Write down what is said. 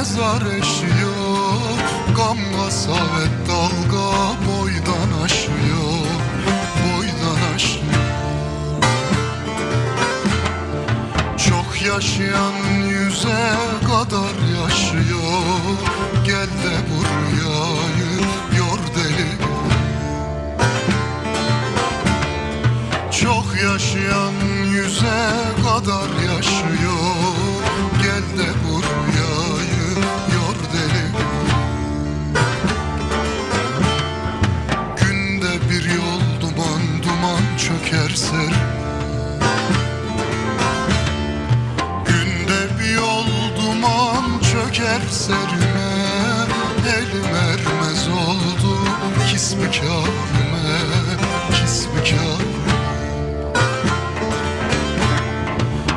mezar eşiyor. Gamla savet dalga boydan aşıyor Boydan aşıyor. Çok yaşayan yüze kadar yaşıyor. Gel de bu rüyayı yor deli. Çok yaşayan yüze kadar yaşıyor çöker Günde bir yol duman çöker serime. Elim ermez oldu kismi kârime